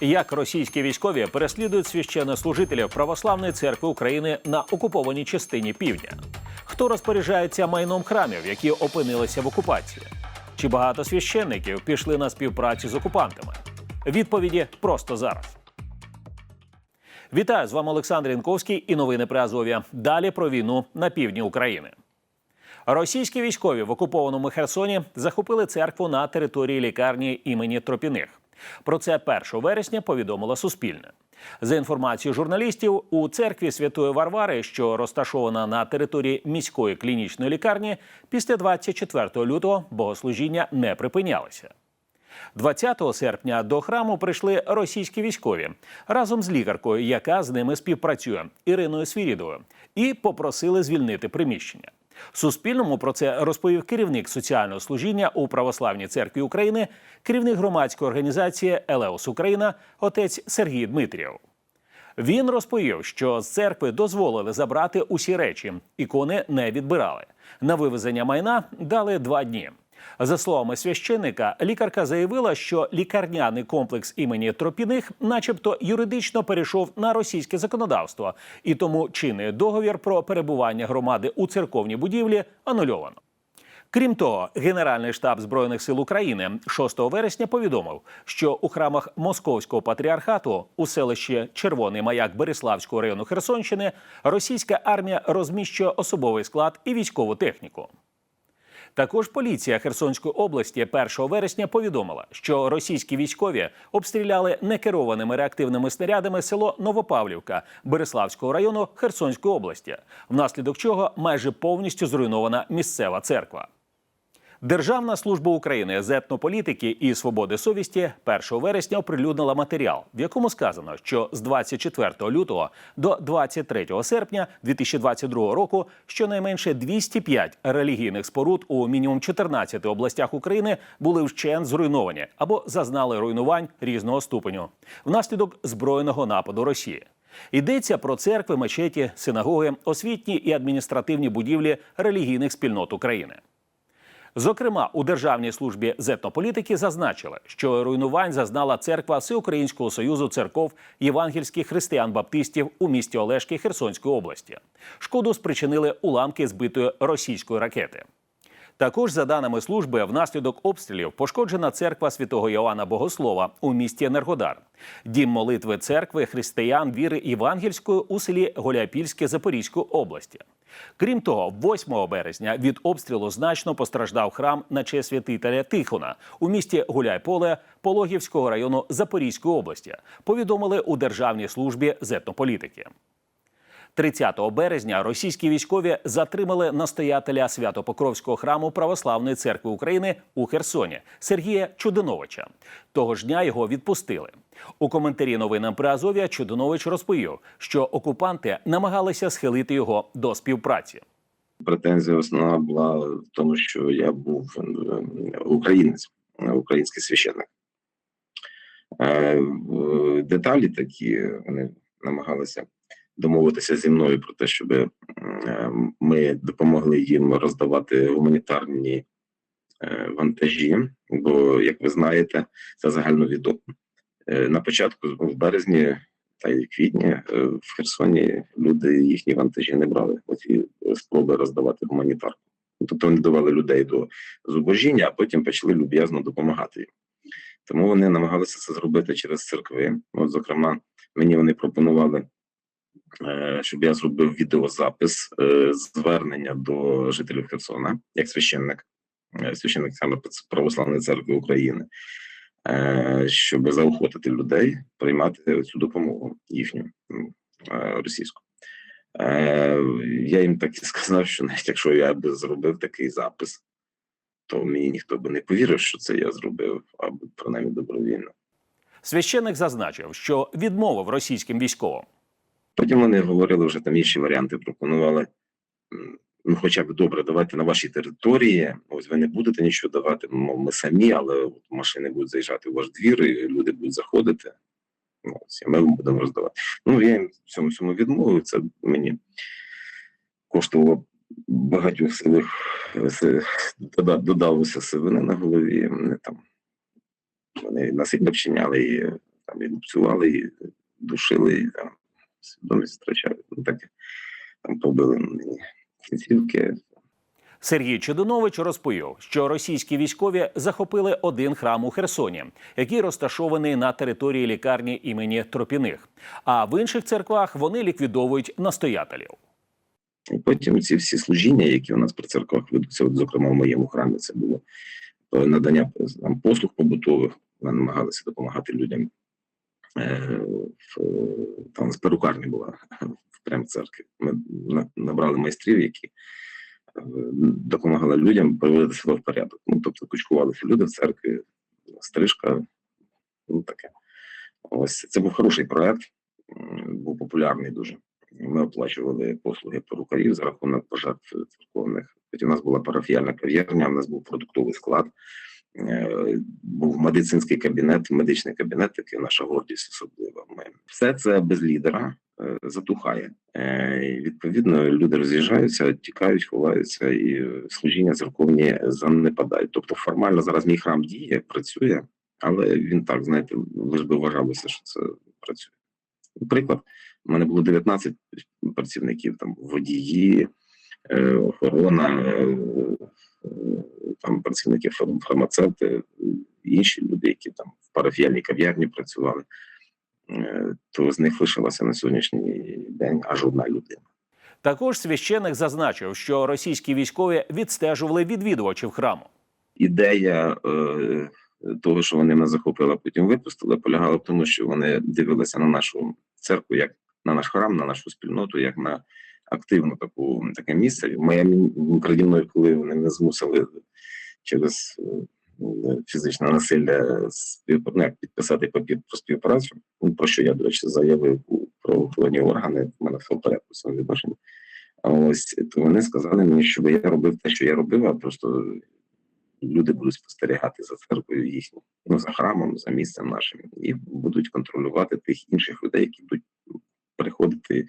Як російські військові переслідують священнослужителів Православної церкви України на окупованій частині півдня? Хто розпоряджається майном храмів, які опинилися в окупації? Чи багато священників пішли на співпрацю з окупантами? Відповіді просто зараз. Вітаю з вами Олександр Інковський і новини при Азові. Далі про війну на півдні України. Російські військові в окупованому Херсоні захопили церкву на території лікарні імені Тропіних. Про це 1 вересня повідомило Суспільне. За інформацією журналістів, у церкві Святої Варвари, що розташована на території міської клінічної лікарні, після 24 лютого богослужіння не припинялися. 20 серпня до храму прийшли російські військові разом з лікаркою, яка з ними співпрацює Іриною Свірідовою, і попросили звільнити приміщення. Суспільному про це розповів керівник соціального служіння у Православній церкві України, керівник громадської організації Елеос Україна, отець Сергій Дмитрів. Він розповів, що з церкви дозволили забрати усі речі, ікони не відбирали. На вивезення майна дали два дні. За словами священника, лікарка заявила, що лікарняний комплекс імені Тропіних, начебто, юридично перейшов на російське законодавство, і тому чинний договір про перебування громади у церковній будівлі анульовано. Крім того, Генеральний штаб збройних сил України 6 вересня повідомив, що у храмах Московського патріархату у селищі Червоний Маяк Береславського району Херсонщини російська армія розміщує особовий склад і військову техніку. Також поліція Херсонської області 1 вересня повідомила, що російські військові обстріляли некерованими реактивними снарядами село Новопавлівка Береславського району Херсонської області, внаслідок чого майже повністю зруйнована місцева церква. Державна служба України з етнополітики і свободи совісті 1 вересня оприлюднила матеріал, в якому сказано, що з 24 лютого до 23 серпня 2022 року щонайменше 205 релігійних споруд у мінімум 14 областях України були вщент зруйновані або зазнали руйнувань різного ступеню внаслідок збройного нападу Росії. Йдеться про церкви, мечеті, синагоги, освітні і адміністративні будівлі релігійних спільнот України. Зокрема, у Державній службі з етнополітики зазначили, що руйнувань зазнала церква Всеукраїнського союзу церков євангельських християн-баптистів у місті Олешки Херсонської області. Шкоду спричинили уламки збитої російської ракети. Також, за даними служби, внаслідок обстрілів пошкоджена церква святого Йоанна Богослова у місті Енергодар, дім молитви церкви християн віри Євангельської у селі Голяпільське Запорізької області. Крім того, 8 березня від обстрілу значно постраждав храм на честь святителя Тихона у місті Гуляйполе Пологівського району Запорізької області. Повідомили у Державній службі з етнополітики. 30 березня російські військові затримали настоятеля Свято-Покровського храму Православної церкви України у Херсоні Сергія Чудиновича. Того ж дня його відпустили. У коментарі новинам при Азов'я Чудинович розповів, що окупанти намагалися схилити його до співпраці. Претензія основна була в тому, що я був е, українець, е, український священник. Е, Деталі такі вони намагалися домовитися зі мною про те, щоб е, ми допомогли їм роздавати гуманітарні е, вантажі. Бо, як ви знаєте, це загальновідомо. Е, На початку в березні та й квітні в Херсоні люди їхні вантажі не брали. Оці спроби роздавати гуманітарку. Тобто вони давали людей до зубожіння, а потім почали люб'язно допомагати їм. Тому вони намагалися це зробити через церкви. От, зокрема, мені вони пропонували, щоб я зробив відеозапис е, звернення до жителів Херсона як священник, е, священник саме Православної церкви України, е, щоб заохотити людей приймати цю допомогу їхню е, російську. Е, Я їм так і сказав, що навіть якщо я би зробив такий запис, то мені ніхто би не повірив, що це я зробив, або принаймні добровільно. Священник зазначив, що відмовив російським військовим. Потім вони говорили вже там інші варіанти, пропонували. Ну, хоча б добре, давайте на вашій території. Ось ви не будете нічого давати. Мов ми самі, але от машини будуть заїжджати у ваш двір, і люди будуть заходити. Ну, Ось, і ми вам будемо роздавати. Ну, я їм в цьому всьому відмовив. Це мені коштувало багатьох силих додалося сивини на голові. Вони там вони насильно вчиняли і там і лупцювали, і душили, і там свідомість втрачали. Ну таке там побили мені кінцівки. Сергій Чедунович розповів, що російські військові захопили один храм у Херсоні, який розташований на території лікарні імені Тропіних. А в інших церквах вони ліквідовують настоятелів. І потім ці всі служіння, які у нас при церквах ведуться, от, зокрема в моєму храмі, це було е, надання там, послуг побутових, ми намагалися допомагати людям. Е, в, там з перукарні була в прям церкві. Ми набрали майстрів, які е, допомагали людям приводити себе в порядок. Ну, тобто кучкувалися люди в церкві, стрижка, ну таке. Ось це був хороший проект, був популярний дуже. Ми оплачували послуги перукарів за рахунок пожертв церковних. Потім у нас була парафіяльна кав'ярня, у нас був продуктовий склад, е, був медицинський кабінет, медичний кабінет, такий наша гордість особлива. Ми все це без лідера е, затухає. Е, Відповідно, люди роз'їжджаються, тікають, ховаються, і е, служіння церковні занепадають. Тобто, формально зараз мій храм діє, працює, але він так, знаєте, лиш би вважалося, що це працює. Приклад, у мене було 19 працівників, там водії, е, охорона, е, е, там працівники фармацевти, інші люди, які там в парафіяльній кав'ярні працювали, Е, то з них лишилася на сьогоднішній день аж одна людина. Також священик зазначив, що російські військові відстежували відвідувачів храму. ідея е, того, що вони нас захопили, а потім випустили, полягала в тому, що вони дивилися на нашу церкву, як на наш храм, на нашу спільноту, як на активну таку таке місце. Моя краді коли вони не змусили через е, фізичне насилля спів, ну, підписати папір про співпрацю, ну, про що я, до речі, заявив у правоохоронні органи, в мене в порядку в відношенні. Ось то вони сказали мені, щоб я робив те, що я робив, а просто люди будуть спостерігати за церквою їхню, ну за храмом, за місцем нашим, і будуть контролювати тих інших людей, які будуть приходити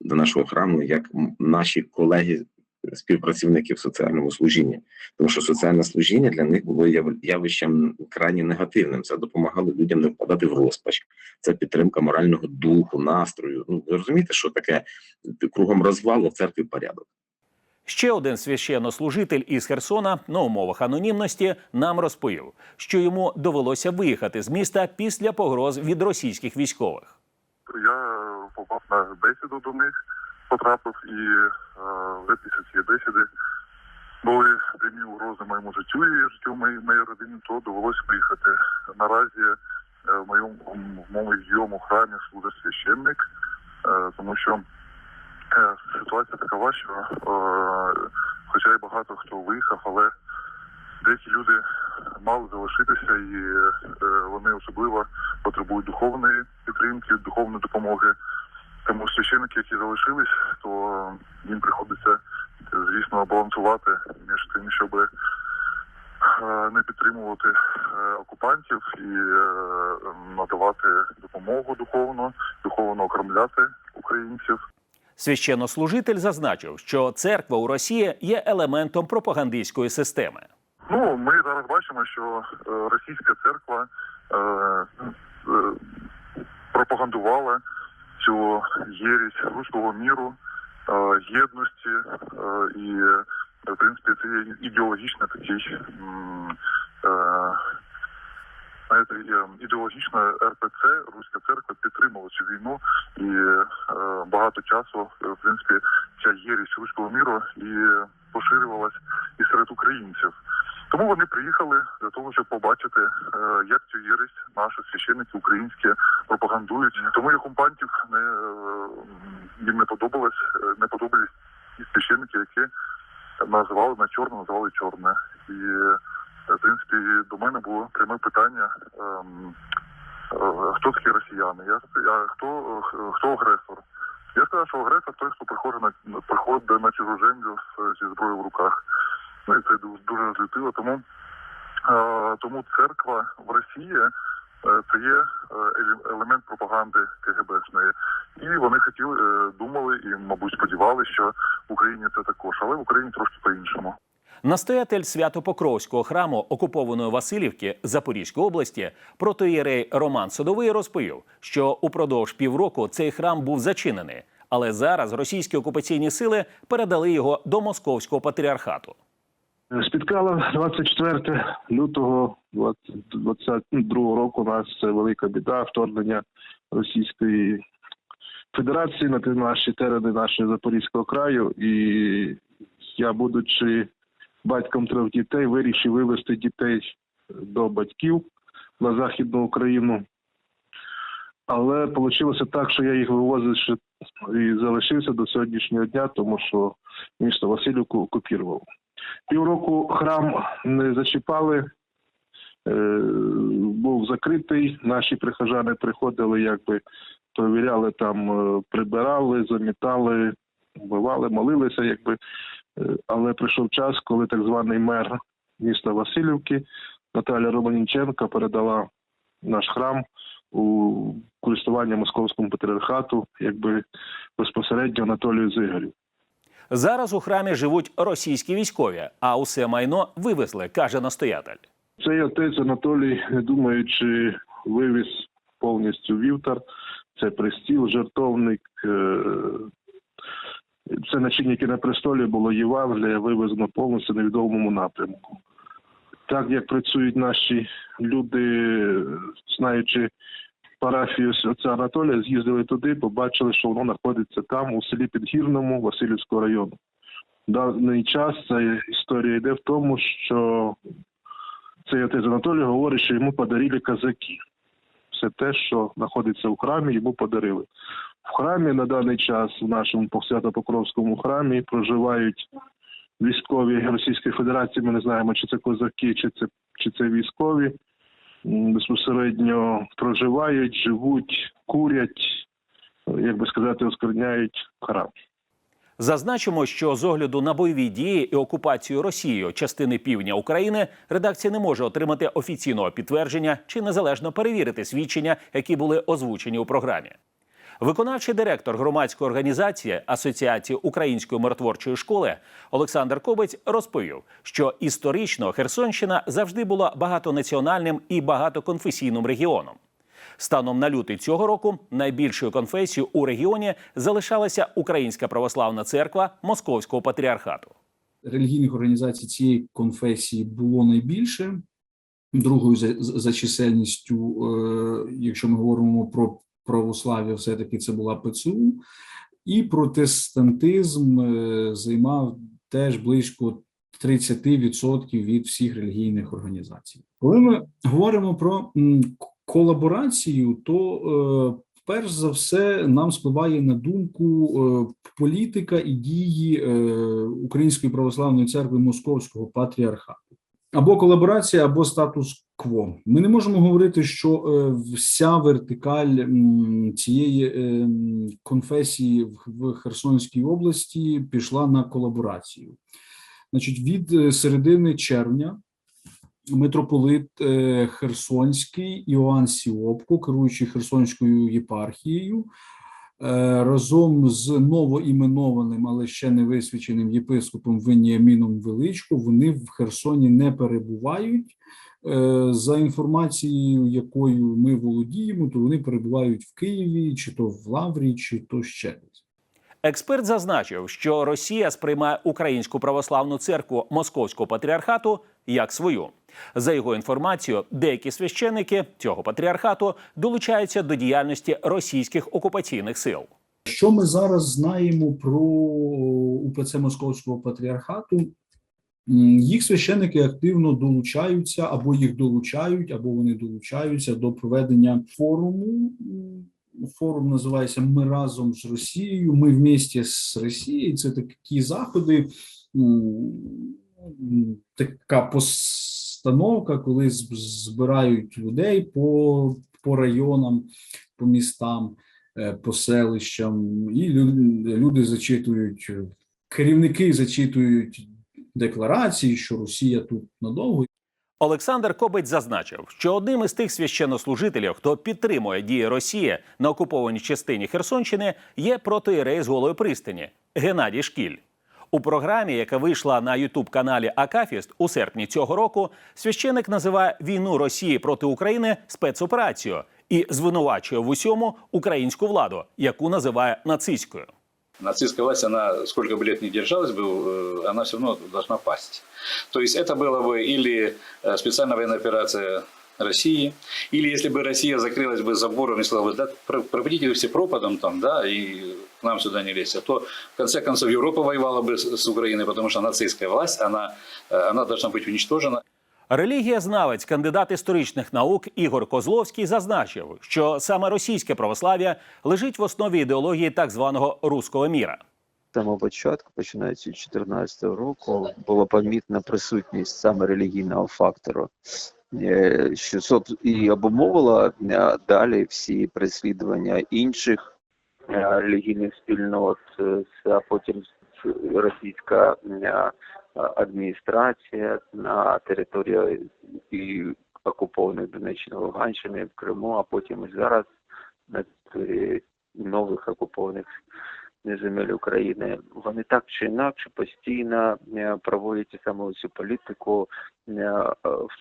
до нашого храму, як наші колеги. Співпрацівники в соціальному служінні, тому що соціальне служіння для них було яв- явищем крайні негативним. Це допомагало людям не впадати в розпач. Це підтримка морального духу, настрою. Ну ви розумієте, що таке кругом розвалу в церкві порядок. Ще один священнослужитель із Херсона на умовах анонімності нам розповів, що йому довелося виїхати з міста після погроз від російських військових. Я на бесіду до них, потрапив, і е, вже після цієї бесіди були прямі угрози моєму життю і життю моєї, моєї родини, то довелося виїхати. Наразі е, в моєму в моєму храмі служить священник, е, тому що ситуація такова, що хоча й багато хто виїхав, але деякі люди мали залишитися, і вони особливо потребують духовної підтримки, духовної допомоги. Тому священники, які залишились, то їм приходиться, звісно, балансувати між тим, щоб е, не підтримувати е, окупантів і е, надавати допомогу духовну, духовно окремляти українців. Священнослужитель зазначив, що церква у Росії є елементом пропагандистської системи. Ну, ми зараз бачимо, що російська церква е, е, пропагандувала цю єрість руського міру, е, єдності, е, і в принципі це є ідеологічно такий. е, ідеологічна РПЦ, Руська церква підтримала цю війну, і багато часу, в принципі, ця єрість руського міру і поширювалась і серед українців. Тому вони приїхали для того, щоб побачити, е, як цю єресь наші священники українські пропагандують. Тому і окупантів не е, їм не подобалось, е, не подобались ті священники, які називали на чорне, називали чорне. І в принципі до мене було пряме питання. ем, Хто такі росіяни? Я а хто хто агресор? Я сказав, що агресор той, хто приходить на приходить на чужу землю з- зі зброєю в руках. Ну і це ду- дуже розлютило. Тому, е, тому церква в Росії е, це є е, елемент пропаганди КГБшної. І вони хотіли, думали і, мабуть, сподівалися, що в Україні це також, але в Україні трошки по-іншому. Настоятель Свято-Покровського храму окупованої Васильівки Запорізької області протоєрей Роман Садовий розповів, що упродовж півроку цей храм був зачинений, але зараз російські окупаційні сили передали його до московського патріархату. Спіткало 24 лютого 2022 року нас це велика біда вторгнення Російської Федерації на наші терени нашого Запорізького краю. І я, будучи батьком трьох дітей, вирішив вивезти дітей до батьків на Західну Україну. Але вийшло так, що я їх вивозив і залишився до сьогоднішнього дня, тому що місто Васильівку окупірував. Півроку храм не зачіпали, е, був закритий. Наші прихожани приходили, якби провіряли там, е, прибирали, замітали, вбивали, молилися, якби. Е, Але прийшов час, коли так званий мер міста Васильівки Наталя Романінченка передала наш храм у користування московському патріархату, якби безпосередньо Анатолію Зигарю. Зараз у храмі живуть російські військові, а усе майно вивезли, каже настоятель. Цей отець Анатолій, не думаючи, вивіз повністю вівтар. Це пристіл, жертовник. е, Це начиння, яке на престолі було Євангелія, вивезено повністю невідомому напрямку. Так як працюють наші люди, знаючи парафію отця Анатолія, з'їздили туди, побачили, що воно знаходиться там, у селі Підгірному Васильівського району. Даний час ця історія йде в тому, що цей отець Анатолій говорить, що йому подарили казаки. Все те, що знаходиться в храмі, йому подарили. В храмі на даний час, в нашому Свято-Покровському храмі, проживають військові Російської Федерації. Ми не знаємо, чи це козаки, чи це, чи це військові. Безпосередньо проживають, живуть, курять, як би сказати, оскверняють храм. Зазначимо, що з огляду на бойові дії і окупацію Росією частини півдня України редакція не може отримати офіційного підтвердження чи незалежно перевірити свідчення, які були озвучені у програмі. Виконавчий директор громадської організації Асоціації української миротворчої школи Олександр Кобець розповів, що історично Херсонщина завжди була багатонаціональним і багатоконфесійним регіоном. Станом на лютий цього року найбільшою конфесією у регіоні залишалася Українська православна церква Московського патріархату. релігійних організацій цієї конфесії було найбільше. Другою за, за чисельністю, е, якщо ми говоримо про православ'я, все-таки це була ПЦУ, і протестантизм е, займав теж близько 30% від всіх релігійних організацій. Коли ми говоримо про колаборацію, то е, перш за все нам спливає на думку е, політика і дії Української православної церкви Московського патріархату. Або колаборація, або статус-кво. Ми не можемо говорити, що е, вся вертикаль цієї е, конфесії в- Херсонській області пішла на колаборацію. Значить, від е, середини червня митрополит Херсонський Іоанн Сіопко, керуючий Херсонською єпархією, разом з новоіменованим, але ще не висвяченим єпископом Веніаміном Величко, вони в Херсоні не перебувають. Е, За інформацією, якою ми володіємо, то вони перебувають в Києві, чи то в Лаврі, чи то ще десь. Експерт зазначив, що Росія сприймає Українську православну церкву Московського патріархату як свою. За його інформацією, деякі священники цього патріархату долучаються до діяльності російських окупаційних сил. Що ми зараз знаємо про УПЦ Московського патріархату? Їх священники активно долучаються, або їх долучають, або вони долучаються до проведення форуму. Форум називається Ми разом з Росією. Ми вместе з Росією. Це такі заходи, така постановка, коли збирають людей по, по районам, по містам е, по селищам, і люди зачитують, керівники зачитують декларації, що Росія тут надовго. Олександр Кобець зазначив, що одним із тих священнослужителів, хто підтримує дії Росії на окупованій частині Херсонщини, є протоєрей з голої пристані Геннадій Шкіль. У програмі, яка вийшла на ютуб каналі Акафіст у серпні цього року, священик називає війну Росії проти України спецоперацією і звинувачує в усьому українську владу, яку називає нацистською. Нацистская власть, она сколько бы лет не держалась бы, э, она все равно должна пасть. То есть это было бы или э, специальная военная операция России, или если бы Россия закрылась бы забором и сказала бы, да, про- проводите вы все пропадом там, да, и нам сюда не лезьте, то в конце концов Европа воевала бы с Украиной, потому что нацистская власть, она, э, она должна быть уничтожена. Релігієзнавець, кандидат історичних наук Ігор Козловський зазначив, що саме російське православ'я лежить в основі ідеології так званого руського міра. Самого початку, починаючи з 2014 року, була помітна присутність саме релігійного фактору, е, що соб- і обумовила е, далі всі переслідування інших е, релігійних спільнот, а потім російська адміністрація на території і окупованої Донеччини, Луганщини, в Криму, а потім і зараз на території нових окупованих земель України, вони так чи інакше постійно е, проводять саме цю політику е, е,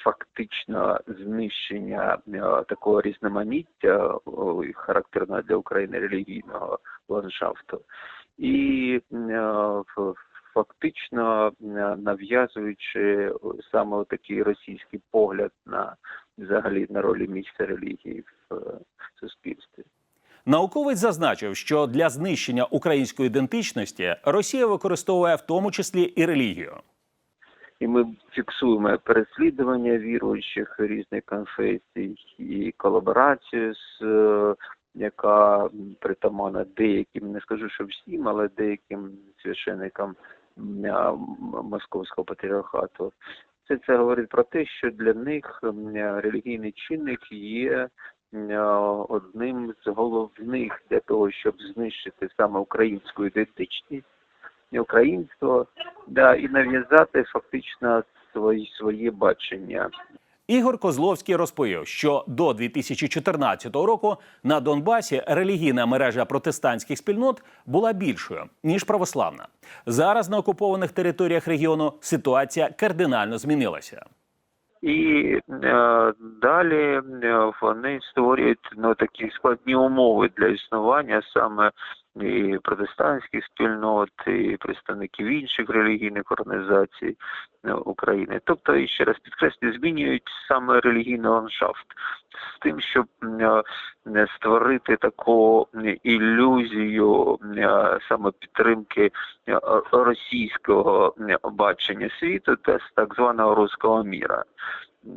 фактично знищення е, такого різноманіття, характерного для України релігійного ландшафту, і е, ф- фактично нав'язуючи саме такий російський погляд на взагалі на ролі місця релігії в е, суспільстві. Науковець зазначив, що для знищення української ідентичності Росія використовує в тому числі і релігію. і ми фіксуємо переслідування віруючих різних конфесій і колаборацію з е, яка притаманна деяким, не скажу, що всім, але деяким священикам московського патріархату. Це це говорить про те, що для них релігійний чинник є одним з головних для того, щоб знищити саме українську ідентичність, українство, да, і нав'язати фактично свої, своє бачення Ігор Козловський розповів, що до 2014 року на Донбасі релігійна мережа протестантських спільнот була більшою ніж православна. Зараз на окупованих територіях регіону ситуація кардинально змінилася. І е, далі е, вони створюють ну, такі складні умови для існування саме і протестантських спільнот, і представників інших релігійних організацій е, України. Тобто, і ще раз підкреслюю, змінюють саме релігійний ландшафт з тим, щоб е, не створити таку ілюзію е, саме підтримки російського бачення світу та так званого руського міра.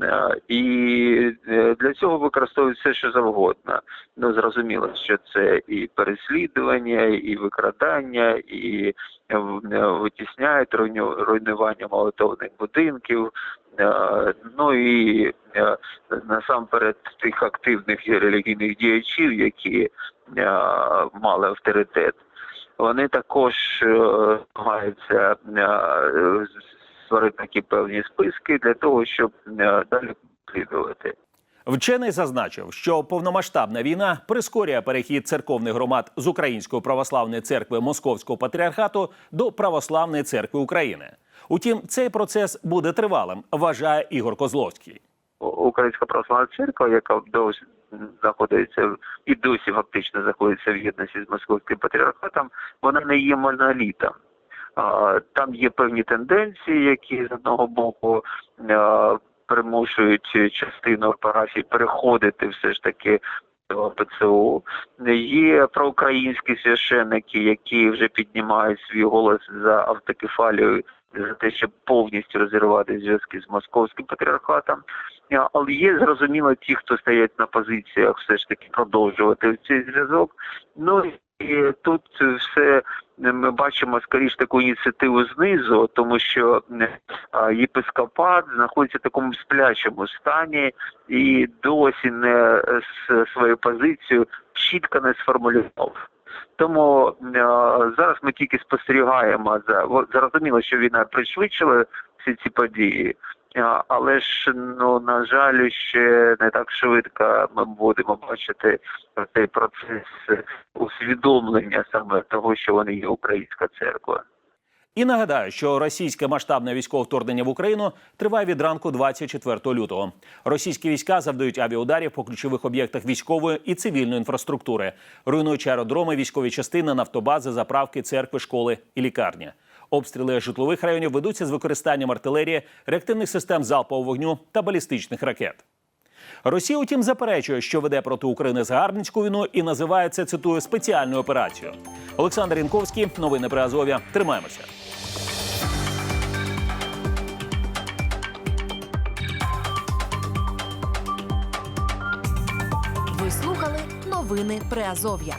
Е, І е, для цього використовують все, що завгодно. Ну зрозуміло, що це і переслідування, і викрадання, і е, витісняють руйнування молотовних будинків. Ну і насамперед тих активних релігійних діячів, які мали авторитет. Вони також намагаються створити такі певні списки для того, щоб е, далі слідувати. Вчений зазначив, що повномасштабна війна прискорює перехід церковних громад з Української православної церкви Московського патріархату до Православної церкви України. Утім, цей процес буде тривалим, вважає Ігор Козловський. Українська православна церква, яка досі знаходиться і досі фактично знаходиться в єдності з московським патріархатом, вона не є монолітом. Там є певні тенденції, які з одного боку примушують частину парафій переходити все ж таки ПЦУ. Є проукраїнські священники, які вже піднімають свій голос за автокефалію за те, щоб повністю розірвати зв'язки з московським патріархатом. Але є зрозуміло ті, хто стоять на позиціях, все ж таки продовжувати цей зв'язок. Ну і тут все ми бачимо скоріш таку ініціативу знизу, тому що а, єпископат знаходиться в такому сплячому стані і досі не свою позицію чітко не сформулював. Тому е, зараз ми тільки спостерігаємо за зрозуміло, що війна пришвидшила всі ці події, е, але ж ну на жаль, ще не так швидко ми будемо бачити цей процес усвідомлення саме того, що вони є українська церква. І нагадаю, що російське масштабне військове вторгнення в Україну триває від ранку 24 лютого. Російські війська завдають авіаударів по ключових об'єктах військової і цивільної інфраструктури, руйнуючи аеродроми, військові частини, нафтобази, заправки, церкви, школи і лікарні. Обстріли житлових районів ведуться з використанням артилерії, реактивних систем залпового вогню та балістичних ракет. Росія, утім, заперечує, що веде проти України загарбницьку війну і називає це цитую спеціальною операцією. Олександр Янковський, новини при Азов'я. Тримаємося. Ви слухали новини Приазов'я.